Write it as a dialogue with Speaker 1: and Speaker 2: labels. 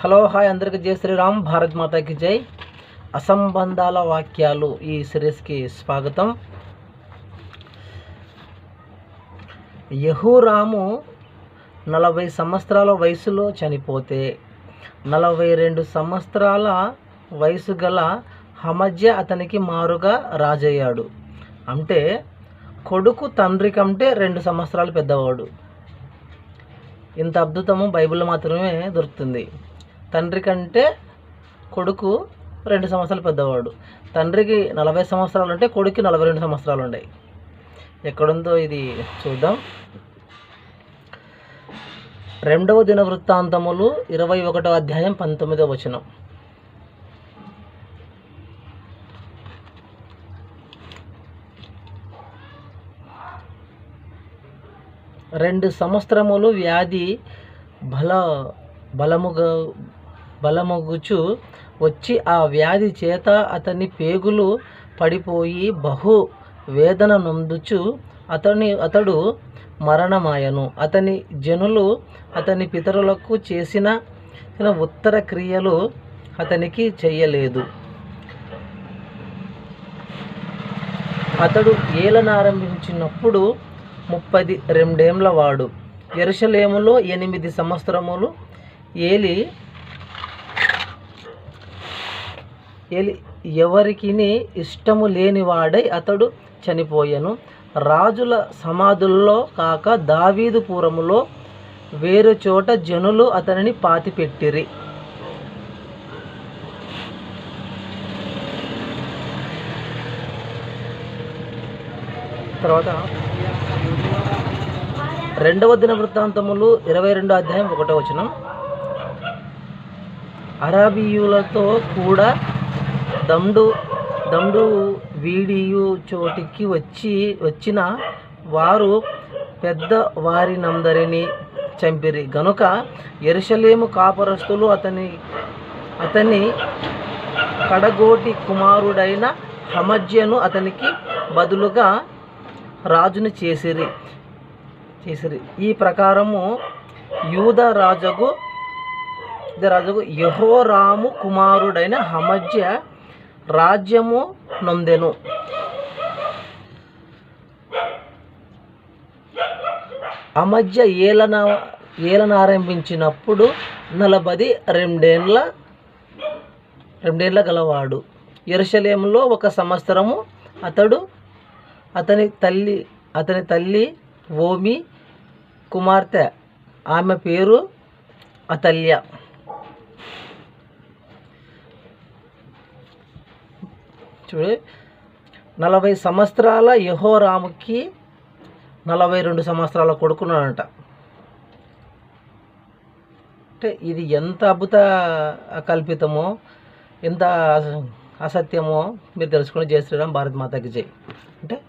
Speaker 1: Hello hi అందరికీ జై శ్రీరామ్ భారత్ మాతాకి జై. అసంబంధాల వాక్యాలు ఈ సిరీస్కి స్వాగతం. యహూరాము నలభై సంవత్సరాల వయసులో చనిపోతే నలభై రెండు సంవత్సరాల వయసు గల హమజ్య అతనికి మారుగా రాజయ్యాడు. అంటే కొడుకు తండ్రి కంటే రెండు సంవత్సరాలు పెద్దవాడు. ఇంత అద్భుతము బైబిల్ మాత్రమే దొరుకుతుంది. తండ్రి కంటే కొడుకు రెండు సంవత్సరాలు పెద్దవాడు. తండ్రికి నలభై సంవత్సరాలు ఉంటే కొడుకు నలభై రెండు సంవత్సరాలు ఉన్నాయి ఎక్కడుందో ఇది చూద్దాం. రెండవ దిన వృత్తాంతములు ఇరవై ఒకటో అధ్యాయం పంతొమ్మిదవ వచనం. రెండు సంవత్సరములు వ్యాధి బల బలముగా బలమగుచు వచ్చి ఆ వ్యాధి చేత అతని పేగులు పడిపోయి బహు వేదన నొందుచు అతని అతడు మరణమాయను. అతని జనులు అతని పితరులకు చేసిన ఉత్తర క్రియలు అతనికి చెయ్యలేదు. అతడు ఏలనారంభించినప్పుడు ముప్పది రెండేండ్ల వాడు ఎరుషలేములో ఎనిమిది సంవత్సరములు ఏలి ఎలి ఎవరికి ఇష్టము లేనివాడై అతడు చనిపోయెను. రాజుల సమాధుల్లో కాక దావీదుపురములో వేరు చోట జనులు అతనిని పాతిపెట్టిరి. తర్వాత రెండవ దిన వృత్తాంతములు ఇరవై రెండో అధ్యాయం ఒకటో వచనం. అరబీయులతో కూడా దండు దండు వీడియు చోటికి వచ్చి వచ్చిన వారు పెద్ద వారినందరినీ చంపిరి. గనుక ఎరుషలేము కాపరస్తులు అతని అతని కడగోటి కుమారుడైన హమజ్యను అతనికి బదులుగా రాజుని చేసిరి చేసిరి. ఈ ప్రకారము యూద రాజుకు యూద రాజుకు యహోరాము కుమారుడైన హమజ్య రాజ్యము నొందెను. అమధ్య ఏలన ఏలనారంభించినప్పుడు నలభై రెండేండ్ల రెండేండ్ల గలవాడు. ఎరుషలేములో ఒక సంవత్సరము అతడు అతని తల్లి అతని తల్లి ఓమి కుమార్తె. ఆమె పేరు అతల్య. చూడు. నలభై సంవత్సరాల యహోరాముకి నలభై రెండు సంవత్సరాల కొడుకున్నాడంట. అంటే ఇది ఎంత అద్భుత కల్పితమో ఎంత అసత్యమో మీరు తెలుసుకుని జయ శ్రీరామ్ భారత్ మాతకి జై. అంటే